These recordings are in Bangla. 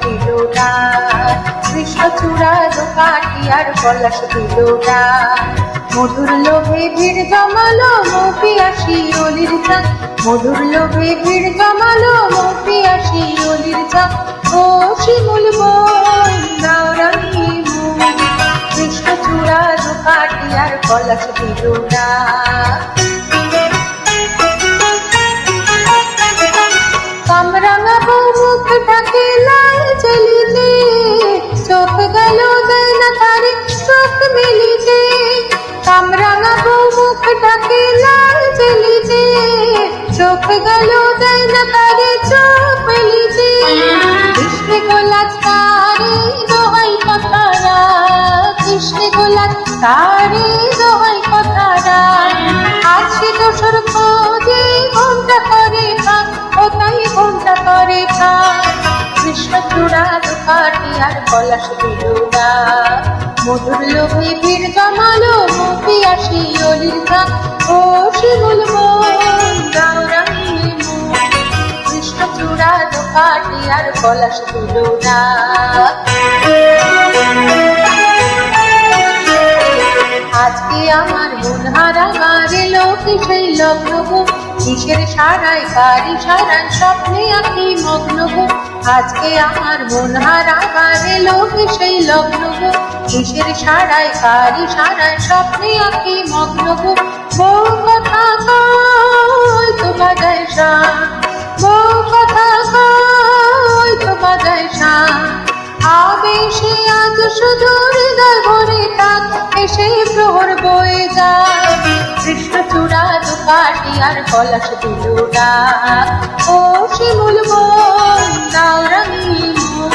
দিল না। কৃষ্ণ চূড়া দোকাটি আর পলাশ দিল না। মধুর লোভে ভিড় জমালো মৌপি আসি অলির চাঁদ। মধুর লোভে ভিড় জমালো মৌপি আসি অলির চাঁদ। ও শিমুল কৃষ্ণ দোকাটি আর পলাশ দিল না। ঢাকে লাল চলিতে চোখ গেল দেয় না তারে চোখ মেলিতে কৃষ্ণ গোলাপ তারে দোহাই কথারা। কৃষ্ণ গোলাপ তারে দোহাই কথারা। আজ সে দোসর খোঁজে ঘণ্টা করে ভাগ ও তাই ঘণ্টা করে কৃষ্ণ চূড়া দুপাটি আর দিল না মধুর লোভে ভিড় জমালো অলির ঘা ও শিমুল মন গাওরামি মন কৃষ্ণ চূড়া দুপাটি আর পলাশ না। আমার মন হারা মারে লোকে, সেই লগ্ন গো কিসের কারি সারায়, স্বপ্নে আঁকি মগ্ন গো আজকে আমার মন হারা মারে লোকে, সেই লগ্ন গো কিসের সারায় কারি সারায়, স্বপ্নে আঁকি মগ্ন গো বউ কথা শান বউ কথা শান আবেশে আজ শুধু হৃদয় ভরে এসে প্রহর বয়ে যায়। কৃষ্ণ চূড়া দুপাটি আর পলাশ দিল না। ও শিমুল বোন দাও রঙিন মন।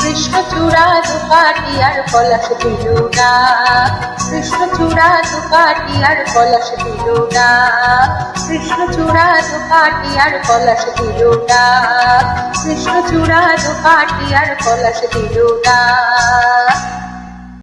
কৃষ্ণ চূড়া দুপাটি আর পলাশ দিল না। কৃষ্ণ চূড়া দুপাটি আর পলাশ দিল না। কৃষ্ণ চূড়া দুপাটি আর পলাশ দিল না। কৃষ্ণ দুপাটি আর পলাশ দিল না।